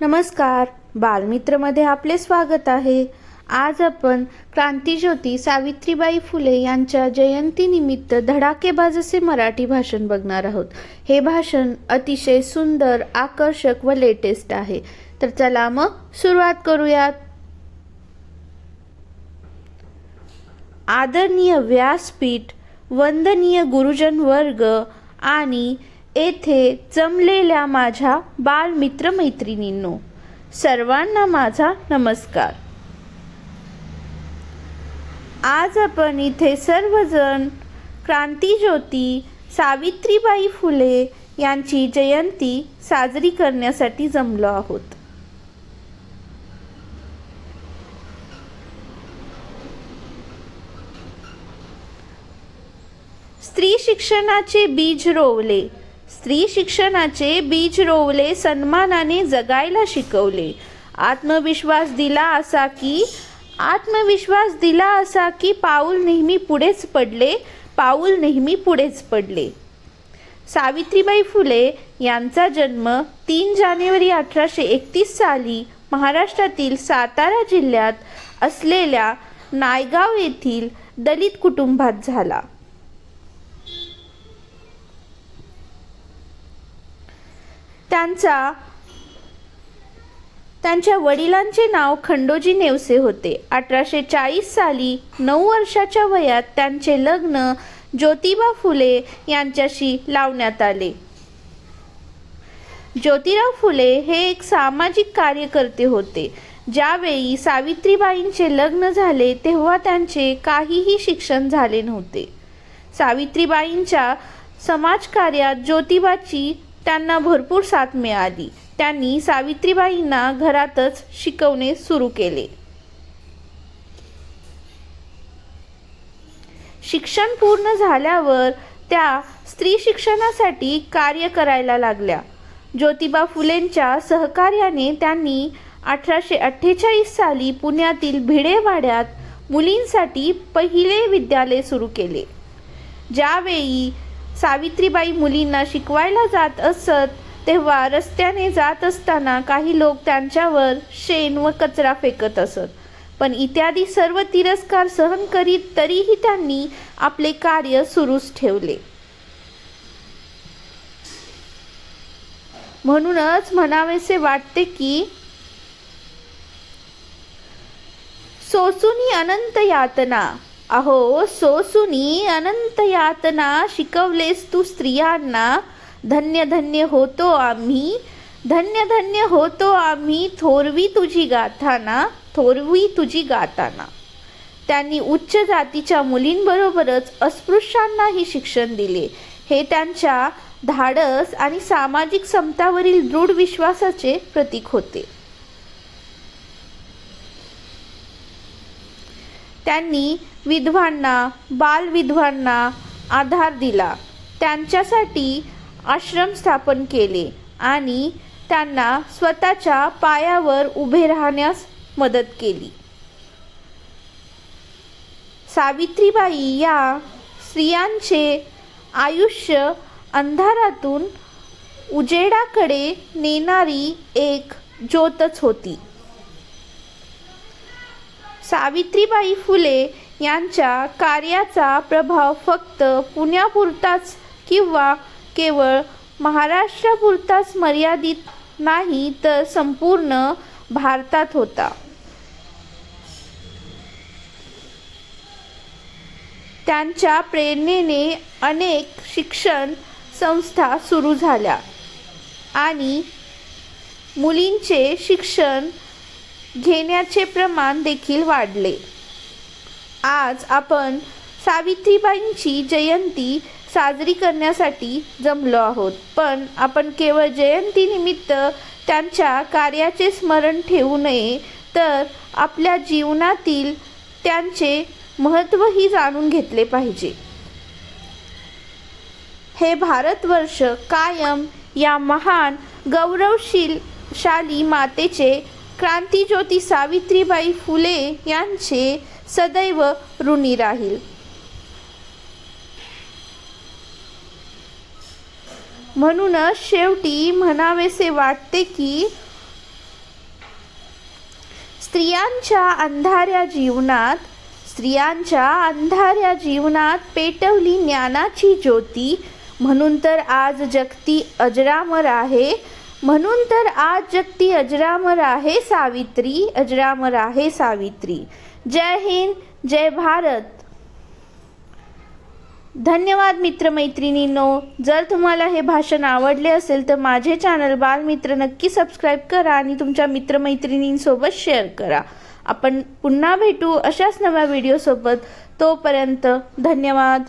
नमस्कार. बालमित्रमध्ये आपले स्वागत आहे. आज आपण क्रांतीज्योती सावित्रीबाई फुले यांच्या जयंतीनिमित्त धडाकेबाज असे मराठी भाषण बघणार आहोत. हे भाषण अतिशय सुंदर आकर्षक व लेटेस्ट आहे. तर चला मग सुरुवात करूयात. आदरणीय व्यासपीठ वंदनीय गुरुजन वर्ग आणि येथे जमलेल्या माझ्या बालमित्र मैत्रिणींनो सर्वांना माझा नमस्कार. आज आपण इथे सर्वजण क्रांतीज्योती सावित्रीबाई फुले यांची जयंती साजरी करण्यासाठी जमलो आहोत. स्त्री शिक्षणाचे बीज रोवले. स्त्री शिक्षणाचे बीज रोवले सन्मानाने जगायला शिकवले. आत्मविश्वास दिला असा की आत्मविश्वास दिला असा की पाऊल नेहमी पुढेच पडले पाऊल नेहमी पुढेच पडले. सावित्रीबाई फुले यांचा जन्म तीन जानेवारी अठराशे एकतीस साली महाराष्ट्रातील सातारा जिल्ह्यात असलेल्या नायगाव येथील दलित कुटुंबात झाला. त्यांचा त्यांच्या वडिलांचे नाव खंडोजी नेवसे होते. अठराशे चाळीस साली नऊ वर्षाच्या वयात त्यांचे लग्न ज्योतिबा फुले यांच्याशी लावण्यात आले. ज्योतिराव फुले हे एक सामाजिक कार्यकर्ते होते. ज्यावेळी सावित्रीबाईंचे लग्न झाले तेव्हा त्यांचे काहीही शिक्षण झाले नव्हते. सावित्रीबाईंच्या समाजकार्यात ज्योतिबाची त्यांना भरपूर साथ मिळाली. त्यांनी सावित्रीबाईंना घरातच शिकवणे सुरू केले. शिक्षण पूर्ण झाल्यावर त्या स्त्री शिक्षणासाठी कार्य करायला लागल्या. ज्योतिबा फुलेंच्या सहकार्याने त्यांनी अठराशे अठ्ठेचाळीस साली पुण्यातील भिडेवाड्यात मुलींसाठी पहिले विद्यालय सुरू केले. ज्यावेळी सावित्रीबाई मुलींना शिकवायला जात असत तेव्हा रस्त्याने जात असताना काही लोक त्यांच्यावर शेण व कचरा फेकत असत. पण इत्यादी सर्व तिरस्कार सहन करीत तरीही त्यांनी आपले कार्य सुरूच ठेवले. म्हणूनच म्हणावेसे वाटते की सोसुनी अनंत यातना अहो सोसुनी अनंत यातना शिकवलेस तू स्त्रियांना धन्य धन्य होतो आम्ही धन्य धन्य होतो आम्ही थोरवी तुझी गाथाना थोरवी तुझी गाताना. त्यांनी उच्च जातीच्या मुलींबरोबरच अस्पृश्यांनाही शिक्षण दिले. हे त्यांच्या धाडस आणि सामाजिक समतावरील दृढ विश्वासाचे प्रतीक होते. त्यांनी विधवांना बालविधवांना आधार दिला. त्यांच्यासाठी आश्रम स्थापन केले आणि त्यांना स्वतःच्या पायावर उभे राहण्यास मदत केली. सावित्रीबाई या स्त्रियांचे आयुष्य अंधारातून उजेडाकडे नेणारी एक ज्योतच होती. सावित्रीबाई फुले यांच्या कार्याचा प्रभाव फक्त पुण्यापुरताच किंवा केवळ महाराष्ट्रापुरताच मर्यादित नाही तर संपूर्ण भारतात होता. त्यांच्या प्रेरणेने अनेक शिक्षण संस्था सुरू झाल्या आणि मुलींचे शिक्षण घेण्याचे प्रमाण देखील वाढले. आज आपण सावित्रीबाईंची जयंती साजरी करण्यासाठी जमलो आहोत. पण आपण केवळ जयंतीनिमित्त त्यांच्या कार्याचे स्मरण ठेवू नये तर आपल्या जीवनातील त्यांचे महत्त्वही जाणून घेतले पाहिजे. हे भारतवर्ष कायम या महान गौरवशील शाली मातेचे क्रांतीज्योती सावित्रीबाई फुले यांचे सदैव ऋणी राहील. म्हणूनच शेवटी म्हणावेसे वाटते की स्त्रियांच्या अंधाऱ्या जीवनात स्त्रियांच्या अंधाऱ्या जीवनात पेटवली ज्ञानाची ज्योती म्हणून तर आज जगती अजरामर आहे. म्हणून तर आज जगती अजरामर आहे सावित्री अजरामर आहे सावित्री. जय हिंद जय भारत. धन्यवाद मित्रमैत्रिणींनो. जर तुम्हाला हे भाषण आवडले असेल तर माझे चॅनल बालमित्र नक्की सबस्क्राईब करा आणि तुमच्या मित्रमैत्रिणींसोबत शेअर करा. आपण पुन्हा भेटू अशाच नव्या व्हिडिओसोबत तोपर्यंत धन्यवाद.